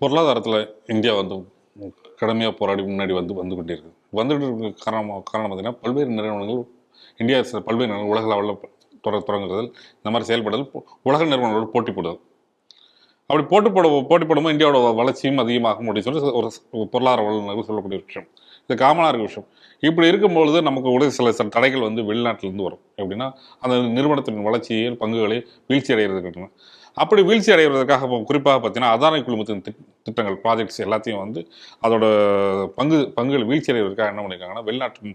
பொருளாதாரத்தில் இந்தியா வந்து கடுமையாக போராடி முன்னாடி வந்து வந்து கொண்டே இருக்கு வந்துட்டு இருக்க காரணம் காரணம் பார்த்தீங்கன்னா பல்வேறு நிறுவனங்கள் இந்தியா பல்வேறு நிறுவனங்கள் உலக லெவலில் தொடர் தொடங்குதல் இந்த மாதிரி செயல்படுதல் உலக நிறுவனங்களோடு போட்டி போடுதல். அப்படி போட்டி போட போட்டி போடும்போது இந்தியாவோட வளர்ச்சியும் அதிகமாகும் அப்படின்னு சொல்லி ஒரு பொருளாதார வல்லுநர்கள் சொல்லக்கூடிய விஷயம். இது காமனாக இருக்க விஷயம். இப்படி இருக்கும்பொழுது நமக்கு கூட சில சில தடைகள் வந்து வெளிநாட்டிலேருந்து வரும். எப்படின்னா அந்த நிறுவனத்தின் வளர்ச்சியை பங்குகளை வீழ்ச்சி அடைகிறதுக்கு அப்படி வீழ்ச்சி அடைவதற்காக குறிப்பாக பார்த்தீங்கன்னா அதானி குழுமத்தின் திட்டங்கள் ப்ராஜெக்ட்ஸ் எல்லாத்தையும் வந்து அதோட பங்கு பங்குகள் வீழ்ச்சி அடைவதற்காக என்ன பண்ணியிருக்காங்கன்னா வெளிநாட்டு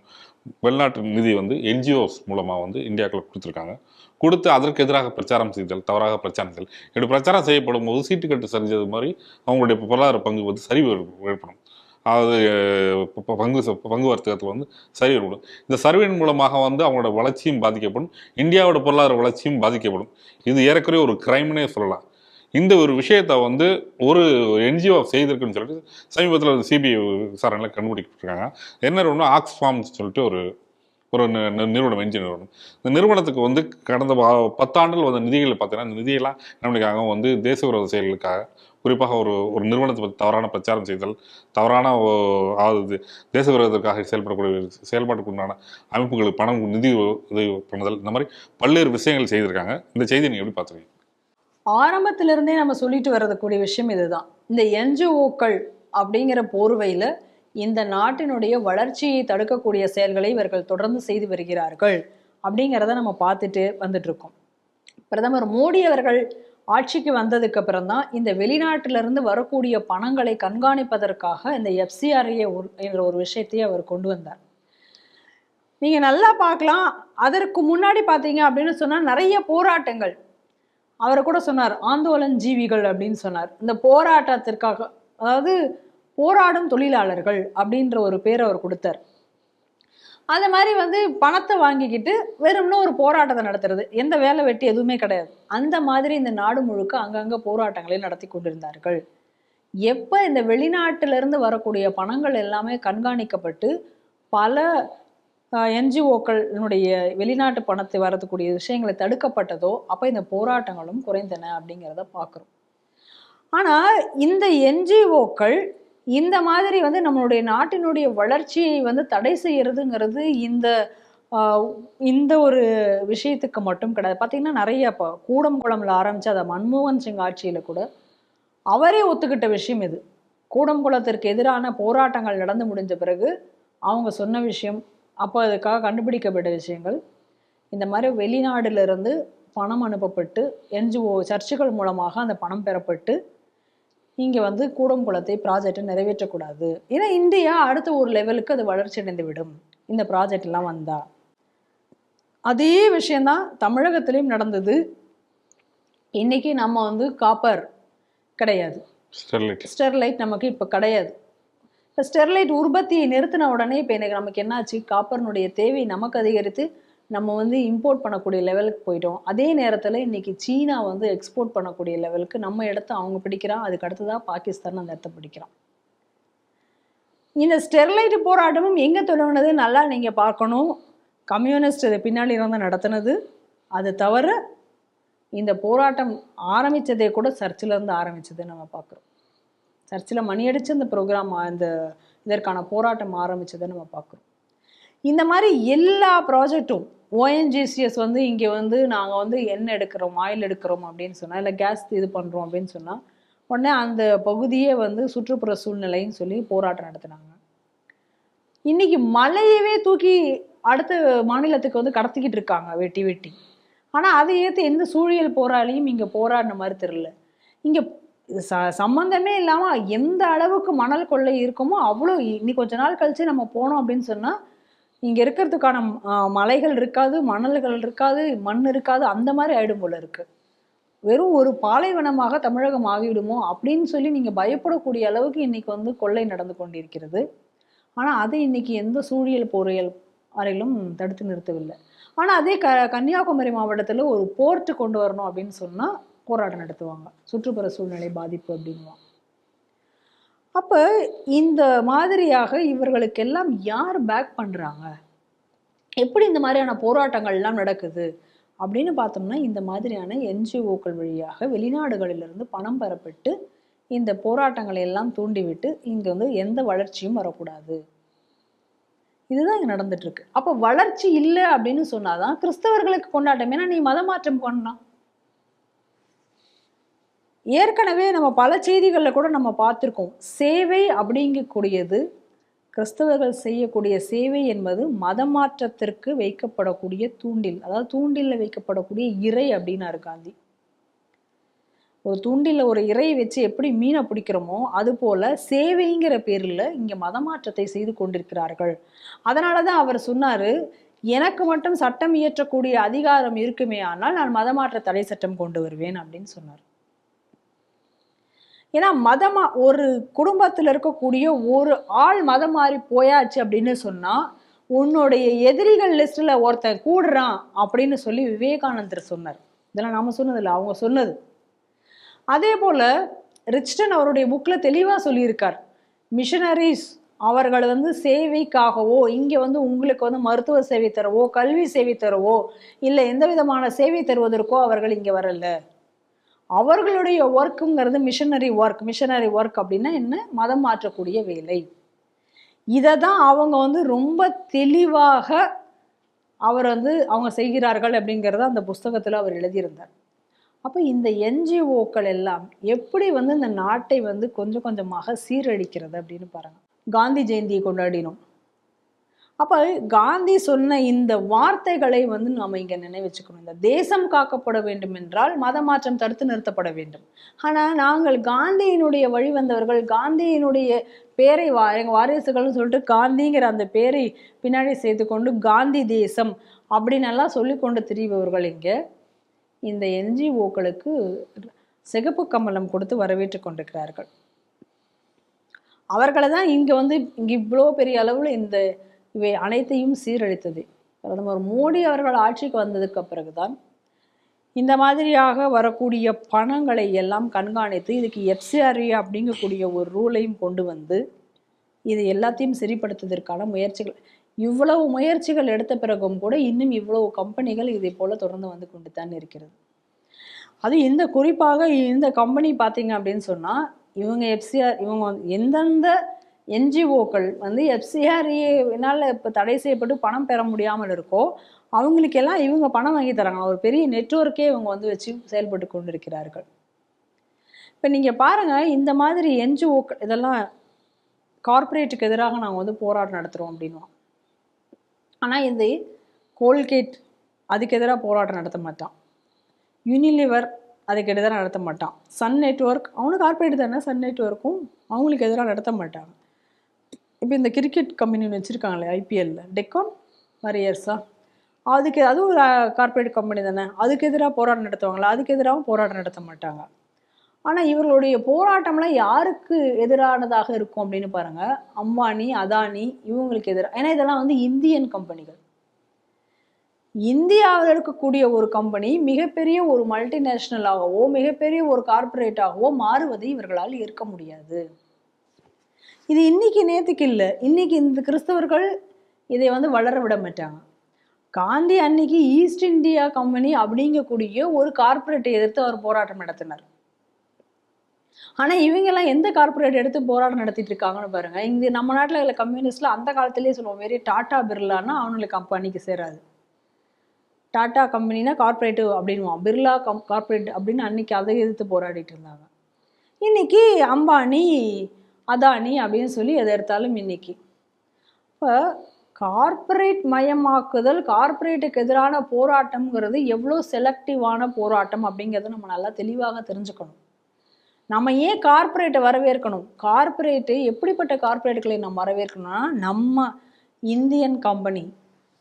வெளிநாட்டு நிதி வந்து என்ஜிஓஸ் மூலமாக வந்து இந்தியாவுக்குள்ள கொடுத்துருக்காங்க. கொடுத்து அதற்கு எதிராக பிரச்சாரம் செய்தல் தவறாக பிரச்சாரம் செய்தல் இப்படி பிரச்சாரம் செய்யப்படும் போது சீட்டுக்கட்டு சரிஞ்சது மாதிரி அவங்களுடைய பொருளாதார பங்கு வந்து சரிவு ஏற்படும். அதாவது பங்கு ச- பங்கு வர்த்தகத்தில் வந்து சரிவு ஏற்படும் இந்த சர்வேன் மூலமாக வந்து அவங்களோட வளர்ச்சியும் பாதிக்கப்படும். இந்தியாவோட பொருளாதார வளர்ச்சியும் பாதிக்கப்படும். இது ஏறக்குறைய ஒரு கிரைம்னே சொல்லலாம். இந்த ஒரு விஷயத்தை வந்து ஒரு என்ஜிஓ செய்திருக்குன்னு சொல்லிட்டு சமீபத்தில் சிபிஐ விசாரணையில் கண்டுபிடிச்சிருக்காங்க. என்ன ஒன்று ஆக்ஸ்ஃபார்ம்ஸ் சொல்லிட்டு ஒரு ஒரு நிறுவனம் என்ஜி நிறுவனம். இந்த நிறுவனத்துக்கு வந்து கடந்த பத்தாண்டுகள் வந்த நிதிகள் பார்த்தீங்கன்னா இந்த நிதியெல்லாம் நம்மளுக்காக வந்து தேச விரோத செயல்களுக்காக குறிப்பாக ஒரு ஒரு நிறுவனத்தை பற்றி தவறான பிரச்சாரம் செய்தல் தவறான ஓ- அதாவது தேச விரோதத்திற்காக செயல்படக்கூடிய செயல்பாட்டுக்கு உண்டான அமைப்புகளுக்கு பணம் நிதி உதவி பண்ணுதல் இந்த மாதிரி பல்வேறு விஷயங்கள் செய்திருக்காங்க. இந்த செய்தி நீங்கள் எப்படி பார்த்துருக்கீங்க ஆரம்பத்திலிருந்தே நம்ம சொல்லிட்டு வரக்கூடிய விஷயம் இதுதான். இந்த என்ஜிஓக்கள் அப்படிங்கிற போர்வையில் இந்த நாட்டினுடைய வளர்ச்சியை தடுக்கக்கூடிய செயல்களை இவர்கள் தொடர்ந்து செய்து வருகிறார்கள் அப்படிங்கிறத நம்ம பார்த்துட்டு வந்துட்ருக்கோம் பிரதமர் மோடி அவர்கள் ஆட்சிக்கு வந்ததுக்கு அப்புறம் தான் இந்த வெளிநாட்டிலிருந்து வரக்கூடிய பணங்களை கண்காணிப்பதற்காக இந்த எஃப்சிஆர்ஏ என்ற ஒரு விஷயத்தையே அவர் கொண்டு வந்தார். நீங்கள் நல்லா பார்க்கலாம். அதற்கு முன்னாடி பார்த்தீங்க அப்படின்னு சொன்னால் நிறைய போராட்டங்கள். அவர் கூட சொன்னார் ஆந்தோலன் ஜீவிகள் அப்படின்னு சொன்னார். இந்த போராட்டத்திற்காக அதாவது போராடும் தொழிலாளர்கள் அப்படின்ற ஒரு பேர் அவர் கொடுத்தார். அந்த மாதிரி வந்து பணத்தை வாங்கிக்கிட்டு வெறும்னு ஒரு போராட்டத்தை நடத்துறது. எந்த வேலை வெட்டி எதுவுமே கிடையாது. அந்த மாதிரி இந்த நாடு முழுக்க அங்கங்கே போராட்டங்களை நடத்தி கொண்டிருந்தார்கள். எப்போ இந்த வெளிநாட்டிலிருந்து வரக்கூடிய பணங்கள் எல்லாமே கண்காணிக்கப்பட்டு பல என்ஜிஓக்களினுடைய வெளிநாட்டு பணத்தை வரக்கூடிய விஷயங்களை தடுக்கப்பட்டதோ அப்போ இந்த போராட்டங்களும் குறைந்தன அப்படிங்கிறத பார்க்குறோம் ஆனால் இந்த என்ஜிஓக்கள் இந்த மாதிரி வந்து நம்மளுடைய நாட்டினுடைய வளர்ச்சியை வந்து தடை செய்யறதுங்கிறது இந்த இந்த ஒரு விஷயத்துக்கு மட்டும் கிடையாது. பார்த்தீங்கன்னா நிறைய இப்போ கூடம்குளம்ல ஆரம்பிச்சு அதை மன்மோகன் சிங் ஆட்சியில் கூட அவரே ஒத்துக்கிட்ட விஷயம் இது. கூடம்குளத்திற்கு எதிரான போராட்டங்கள் நடந்து முடிஞ்ச பிறகு அவங்க சொன்ன விஷயம் அப்போ அதுக்காக கண்டுபிடிக்கப்பட்ட விஷயங்கள். இந்த மாதிரி வெளிநாடுலேருந்து பணம் அனுப்பப்பட்டு என்ஜிஓ சர்ச்சுகள் மூலமாக அந்த பணம் பெறப்பட்டு இங்கே வந்து கூடங்குளத்தை ப்ராஜெக்டை நிறைவேற்றக்கூடாது. ஏன்னா இந்தியா அடுத்த ஒரு லெவலுக்கு அது வளர்ச்சி அடைந்து விடும் இந்த ப்ராஜெக்ட் எல்லாம் வந்தா. அதே விஷயம்தான் தமிழகத்திலையும் நடந்தது. இன்னைக்கு நம்ம வந்து காப்பர் கிடையாது. ஸ்டெர்லைட் ஸ்டெர்லைட் நமக்கு இப்போ கிடையாது. இப்போ ஸ்டெர்லைட் உற்பத்தியை நிறுத்தின உடனே இப்போ எனக்கு நமக்கு என்னாச்சு? காப்பர்னுடைய தேவை நமக்கு அதிகரித்து நம்ம வந்து இம்போர்ட் பண்ணக்கூடிய லெவலுக்கு போயிட்டோம். அதே நேரத்தில் இன்னைக்கு சீனா வந்து எக்ஸ்போர்ட் பண்ணக்கூடிய லெவலுக்கு நம்ம இடத்த அவங்க பிடிக்கிறான். அதுக்கு அடுத்ததாக பாகிஸ்தான் அந்த இடத்த பிடிக்கிறான். இந்த ஸ்டெர்லைட் போராட்டமும் எங்கே தொடங்கினது? நல்லா நீங்கள் பார்க்கணும். கம்யூனிஸ்ட் இது பின்னாடி இருந்து நடத்தினது. அது தவிர இந்த போராட்டம் ஆரம்பித்ததே கூட சர்ச்சில் இருந்து ஆரம்பிச்சதை நம்ம பார்க்குறோம். சர்ச்சில் மணி அடிச்சு இந்த ப்ரோக்ராம் இந்த இதற்கான போராட்டம் ஆரம்பித்ததை நம்ம பார்க்குறோம். இந்த மாதிரி எல்லா ப்ராஜெக்ட்டும் ஓஎன்ஜிசிஎஸ் வந்து இங்கே வந்து நாங்கள் வந்து எண்ணெய் எடுக்கிறோம் ஆயில் எடுக்கிறோம் அப்படின்னு சொன்னால் இல்லை கேஸ் இது பண்ணுறோம் அப்படின்னு சொன்னால் உடனே அந்த பகுதியே வந்து சுற்றுப்புற சூழ்நிலைன்னு சொல்லி போராட்டம் நடத்தினாங்க. இன்னைக்கு மலையவே தூக்கி அடுத்த மாநிலத்துக்கு வந்து கடத்திக்கிட்டு இருக்காங்க வெட்டி வெட்டி. ஆனால் அதை ஏற்று எந்த சூழியல் போராளியும் இங்கே போராடின மாதிரி தெரியல. இங்கே ச சம்மந்தமே இல்லாமல் எந்த அளவுக்கு மணல் கொள்ளை இருக்குமோ அவ்வளோ இன்னி கொஞ்ச நாள் கழிச்சு நம்ம போனோம் அப்படின்னு சொன்னால் இங்கே இருக்கிறதுக்கான மலைகள் இருக்காது மணல்கள் இருக்காது மண் இருக்காது அந்த மாதிரி ஆயிடும் போல இருக்கு. வெறும் ஒரு பாலைவனமாக தமிழகம் ஆகிவிடுமோ அப்படின்னு சொல்லி நீங்கள் பயப்படக்கூடிய அளவுக்கு இன்னைக்கு வந்து கொள்ளை நடந்து கொண்டிருக்கிறது. ஆனால் அதை இன்னைக்கு எந்த சூழியல் பொறியியல் வரையிலும் தடுத்து நிறுத்தவில்லை. ஆனால் அதே க கன்னியாகுமரி மாவட்டத்தில் ஒரு போர்ட்டு கொண்டு வரணும் அப்படின்னு சொன்னால் போராட்டம் நடத்துவாங்க. சுற்றுப்புற சூழ்நிலை பாதிப்பு அப்படின்வாங்க அப்போ இந்த மாதிரியாக இவர்களுக்கெல்லாம் யார் பேக் பண்ணுறாங்க எப்படி இந்த மாதிரியான போராட்டங்கள்லாம் நடக்குது? அப்படின்னு பார்த்தோம்னா இந்த மாதிரியான என்ஜிஓக்கள் வழியாக வெளிநாடுகளிலிருந்து பணம் பெறப்பட்டு இந்த போராட்டங்களை எல்லாம் தூண்டிவிட்டு இங்கே வந்து எந்த வளர்ச்சியும் வரக்கூடாது. இதுதான் இங்கே நடந்துட்டு இருக்கு. அப்போ வளர்ச்சி இல்லை அப்படின்னு சொன்னாதான் கிறிஸ்தவர்களுக்கு கொண்டாட்டம். ஏன்னா நீ மதமாற்றம் பண்ணலாம். ஏற்கனவே நம்ம பல செய்திகளில் கூட நம்ம பார்த்துருக்கோம். சேவை அப்படிங்கக்கூடியது கிறிஸ்தவர்கள் செய்யக்கூடிய சேவை என்பது மதமாற்றத்திற்கு வைக்கப்படக்கூடிய தூண்டில் அதாவது தூண்டிலில் வைக்கப்படக்கூடிய இறை அப்படின்னாரு காந்தி. ஒரு தூண்டில்ல ஒரு இறையை வச்சு எப்படி மீனை பிடிக்கிறோமோ அது போல சேவைங்கிற பேரில் இங்கே மதமாற்றத்தை செய்து கொண்டிருக்கிறார்கள். அதனாலதான் அவர் சொன்னார் எனக்கு மட்டும் சட்டம் இயற்றக்கூடிய அதிகாரம் இருக்குமே ஆனால் நான் மதமாற்ற தடை சட்டம் கொண்டு வருவேன் அப்படின்னு சொன்னார். ஏன்னா மதமா ஒரு குடும்பத்தில் இருக்கக்கூடிய ஒரு ஆள் மதம் மாறி போயாச்சு அப்படின்னு சொன்னால் உன்னுடைய எதிரிகள் லிஸ்ட்டில் ஒருத்தன் கூடுறான் அப்படின்னு சொல்லி விவேகானந்தர் சொன்னார். இதெல்லாம் நாம் சொன்னதில்ல அவங்க சொன்னது. அதே போல் ரிச்டன் அவருடைய புக்கில் தெளிவாக சொல்லியிருக்கார். மிஷனரிஸ் அவர்கள் வந்து சேவைக்காகவோ இங்கே வந்து உங்களுக்கு வந்து மருத்துவ சேவை தரவோ கல்வி சேவை தரவோ இல்லை எந்த விதமான சேவை தருவதற்கோ அவர்கள் இங்கே வரல. அவர்களுடைய ஒர்க்குங்கிறது மிஷனரி ஒர்க் மிஷனரி ஒர்க் அப்படின்னா என்ன? மதம் மாற்றக்கூடிய வேலை. இதை தான் அவங்க வந்து ரொம்ப தெளிவாக அவர் வந்து அவங்க செய்கிறார்கள் அப்படிங்கிறத அந்த புஸ்தகத்தில் அவர் எழுதியிருந்தார். அப்போ இந்த என்ஜிஓக்கள் எல்லாம் எப்படி வந்து இந்த நாட்டை வந்து கொஞ்சம் கொஞ்சமாக சீரழிக்கிறது அப்படின்னு பாருங்கள் காந்தி ஜெயந்தியை கொண்டாடினோம். அப்போ காந்தி சொன்ன இந்த வார்த்தைகளை வந்து நாம் இங்கே நினைவச்சுக்கணும். இந்த தேசம் காக்கப்பட வேண்டும் என்றால் மதமாற்றம் தடுத்து நிறுத்தப்பட வேண்டும். ஆனால் நாங்கள் காந்தியினுடைய வழி வந்தவர்கள் காந்தியினுடைய பேரை வா எங்கள் வாரிசுகள்னு சொல்லிட்டு காந்திங்கிற அந்த பேரை பின்னாடி சேர்த்து கொண்டு காந்தி தேசம் அப்படின்னு எல்லாம் சொல்லி கொண்டு திரிபவர்கள் இங்கே. இந்த என்ஜிஓக்களுக்கு சிகப்பு கமலம் கொடுத்து வரவேற்று கொண்டிருக்கிறார்கள். அவர்களை தான் இங்கே வந்து இங்கே இவ்வளோ பெரிய அளவில் இந்த இவை அனைத்தையும் சீரழித்தது. பிரதமர் மோடி அவர்கள் ஆட்சிக்கு வந்ததுக்கு பிறகுதான் இந்த மாதிரியாக வரக்கூடிய பணங்களை எல்லாம் கண்காணித்து இதுக்கு எஃப்சிஆர்ஏ அப்படிங்கக்கூடிய ஒரு ரூலையும் கொண்டு வந்து இது எல்லாத்தையும் சரிப்படுத்துவதற்கான முயற்சிகள் இவ்வளவு முயற்சிகள் எடுத்த பிறகும் கூட இன்னும் இவ்வளவு கம்பெனிகள் இதை போல தொடர்ந்து வந்து கொண்டு தான் இருக்கிறது. அது இந்த குறிப்பாக இந்த கம்பெனி பார்த்தீங்க அப்படின்னு சொன்னால் இவங்க எஃப்சிஆர் இவங்க எந்தெந்த என்ஜிஓக்கள் வந்து எஃப்சிஆர்ஏனால இப்போ தடை செய்யப்பட்டு பணம் பெற முடியாமல் இருக்கோ அவங்களுக்கெல்லாம் இவங்க பணம் வாங்கி தராங்க. ஒரு பெரிய நெட்ஒர்க்கே இவங்க வந்து வச்சு செயல்பட்டு கொண்டிருக்கிறார்கள். இப்போ நீங்கள் பாருங்கள் இந்த மாதிரி என்ஜிஓக்கள் இதெல்லாம் கார்ப்பரேட்டுக்கு எதிராக நாங்கள் வந்து போராட்டம் நடத்துகிறோம் அப்படின்வோம் ஆனால் இந்த கோல்கேட் அதுக்கு எதிராக போராட்டம் நடத்த மாட்டான். யூனிலிவர் அதுக்கு எதிராக நடத்த மாட்டான். சன் நெட்வொர்க் அவனும் கார்ப்பரேட் தானே சன் நெட்வொர்க்கும் அவங்களுக்கு எதிராக நடத்த மாட்டாங்க. இப்போ இந்த கிரிக்கெட் கம்பெனி ஒன்று வச்சுருக்காங்களே ஐபிஎல்ல டெக்கான் வாரியர்ஸா அதுக்கு அதுவும் ஒரு கார்ப்பரேட் கம்பெனி தானே. அதுக்கு எதிராக போராட்டம் நடத்துவாங்களா? அதுக்கு எதிராகவும் போராட்டம் நடத்த மாட்டாங்க. ஆனால் இவர்களுடைய போராட்டம்லாம் யாருக்கு எதிரானதாக இருக்கும் அப்படின்னு பாருங்கள் அம்பானி அதானி இவங்களுக்கு எதிராக ஏன்னா இதெல்லாம் வந்து இந்தியன் கம்பெனிகள் இந்தியாவில் இருக்கக்கூடிய ஒரு கம்பெனி மிகப்பெரிய ஒரு மல்டிநேஷ்னலாகவோ மிகப்பெரிய ஒரு கார்ப்பரேட்டாகவோ மாறுவதை இவர்களால் ஏற்க முடியாது. இது இன்னைக்கு நேற்றுக்கு இல்லை. இன்னைக்கு இந்த கிறிஸ்தவர்கள் இதை வந்து வளர விட மாட்டாங்க. காந்தி அன்னைக்கு ஈஸ்ட் இந்தியா கம்பெனி அப்படிங்கக்கூடிய ஒரு கார்ப்பரேட்டை எதிர்த்து அவர் போராட்டம் நடத்தினார். ஆனா இவங்கெல்லாம் எந்த கார்ப்பரேட் எடுத்து போராட்டம் நடத்திட்டு இருக்காங்கன்னு பாருங்க. இங்க நம்ம நாட்டில் உள்ள கம்யூனிஸ்ட்ல அந்த காலத்திலேயே சொல்லுவோம் வெறிய டாடா பிர்லான்னா அவனுங்களுக்கு கம்பெனிக்கு சேராது. டாடா கம்பெனினா கார்ப்பரேட்டிவ் அப்படின்வான் பிர்லா கம் கார்பரேட் அப்படின்னு அன்னைக்கு அதை எதிர்த்து போராடிட்டு இருந்தாங்க. இன்னைக்கு அம்பானி அதானி அப்படின்னு சொல்லி எதை எடுத்தாலும் இன்னைக்கு. இப்போ கார்ப்பரேட் மயமாக்குதல் கார்ப்பரேட்டுக்கு எதிரான போராட்டம்ங்கிறது எவ்வளோ செலக்டிவான போராட்டம் அப்படிங்கிறத நம்ம நல்லா தெளிவாக தெரிஞ்சுக்கணும். நம்ம ஏன் கார்ப்பரேட்டை வரவேற்கணும்? கார்ப்பரேட்டு எப்படிப்பட்ட கார்ப்பரேட்டுகளை நம்ம வரவேற்கணும்னா நம்ம இந்தியன் கம்பெனி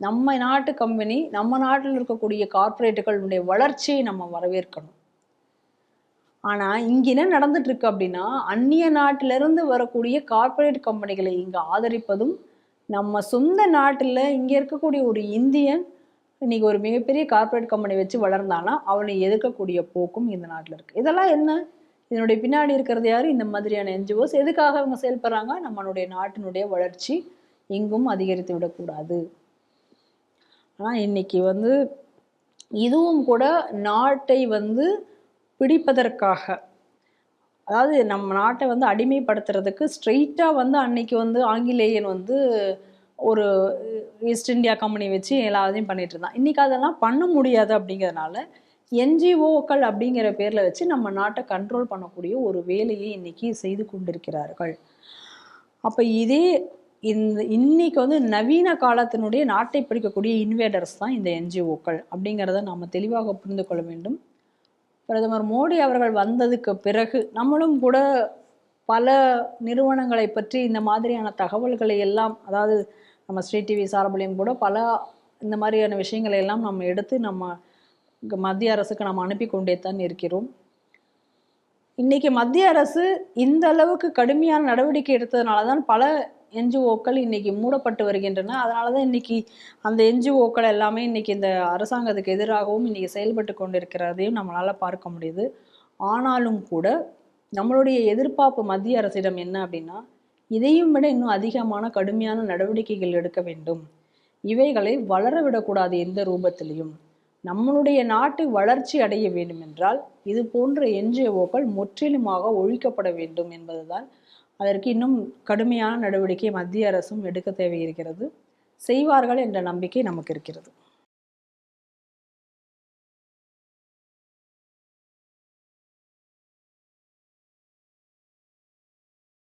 நம்ம நாட்டு கம்பெனி நம்ம நாட்டில் இருக்கக்கூடிய கார்ப்பரேட்டுகளுடைய வளர்ச்சியை நம்ம வரவேற்கணும். ஆனால் இங்கே என்ன நடந்துட்டுருக்கு அப்படின்னா அந்நிய நாட்டிலிருந்து வரக்கூடிய கார்ப்பரேட் கம்பெனிகளை இங்கே ஆதரிப்பதும் நம்ம சொந்த நாட்டில் இங்கே இருக்கக்கூடிய ஒரு இந்தியன் இன்னைக்கு ஒரு மிகப்பெரிய கார்ப்பரேட் கம்பெனி வச்சு வளர்ந்தானா அவனை எதிர்க்கக்கூடிய போக்கும் இந்த நாட்டில் இருக்குது இதெல்லாம் என்ன? இதனுடைய பின்னாடி இருக்கிறது யார்? இந்த மாதிரியான என்ஜிஓஸ் எதுக்காக அவங்க செயல்படுறாங்க? நம்மளுடைய நாட்டினுடைய வளர்ச்சி எங்கும் அதிகரித்து விடக்கூடாது. ஆனால் இன்னைக்கு வந்து இதுவும் கூட நாட்டை வந்து பிடிப்பதற்காக. அதாவது நம்ம நாட்டை வந்து அடிமைப்படுத்துறதுக்கு ஸ்ட்ரெயிட்டாக வந்து அன்னைக்கு வந்து ஆங்கிலேயன் வந்து ஒரு ஈஸ்ட் இந்தியா கம்பெனி வச்சு எல்லாத்தையும் பண்ணிட்டு இருந்தான். இன்னைக்கு அதெல்லாம் பண்ண முடியாது அப்படிங்கிறதுனால என்ஜிஓக்கள் அப்படிங்கிற பேரில் வச்சு நம்ம நாட்டை கண்ட்ரோல் பண்ணக்கூடிய ஒரு வேலையை இன்னைக்கு செய்து கொண்டிருக்கிறார்கள். அப்போ இதே இந்த இன்னைக்கு வந்து நவீன காலத்தினுடைய நாட்டை பிடிக்கக்கூடிய இன்வேடர்ஸ் தான் இந்த என்ஜிஓக்கள் அப்படிங்கிறத நம்ம தெளிவாக புரிந்து கொள்ள வேண்டும். பிரதமர் மோடி அவர்கள் வந்ததுக்கு பிறகு நம்மளும் கூட பல நிறுவனங்களை பற்றி இந்த மாதிரியான தகவல்களை எல்லாம் அதாவது நம்ம ஸ்ரீ டிவி சார்பிலையும் கூட பல இந்த மாதிரியான விஷயங்களை எல்லாம் நம்ம எடுத்து நம்ம மத்திய அரசுக்கு நம்ம அனுப்பி கொண்டே தான் இருக்கிறோம். இன்றைக்கி மத்திய அரசு இந்த அளவுக்கு கடுமையான நடவடிக்கை எடுத்ததுனால தான் பல என்ஜிஓக்கள் இன்னைக்கு மூடப்பட்டு வருகின்றன. அதனால தான் இன்னைக்கு அந்த என்ஜிஓக்கள் எல்லாமே இன்னைக்கு இந்த அரசாங்கத்துக்கு எதிராகவும் இன்னைக்கு செயல்பட்டு கொண்டிருக்கிறதையும் நம்மளால பார்க்க முடியுது. ஆனாலும் கூட நம்மளுடைய எதிர்பார்ப்பு மத்திய அரசிடம் என்ன அப்படின்னா இதையும் விட இன்னும் அதிகமான கடுமையான நடவடிக்கைகள் எடுக்க வேண்டும். இவைகளை வளர விடக்கூடாது எந்த ரூபத்திலையும். நம்மளுடைய நாட்டு வளர்ச்சி அடைய வேண்டும் என்றால் இது போன்ற என்ஜிஓக்கள் முற்றிலுமாக ஒழிக்கப்பட வேண்டும் என்பதுதான் அதற்கு இன்னும் கடுமையான நடவடிக்கை மத்திய அரசும் எடுக்க தேவை இருக்கிறது செய்வார்கள் என்ற நம்பிக்கை நமக்கு இருக்கிறது.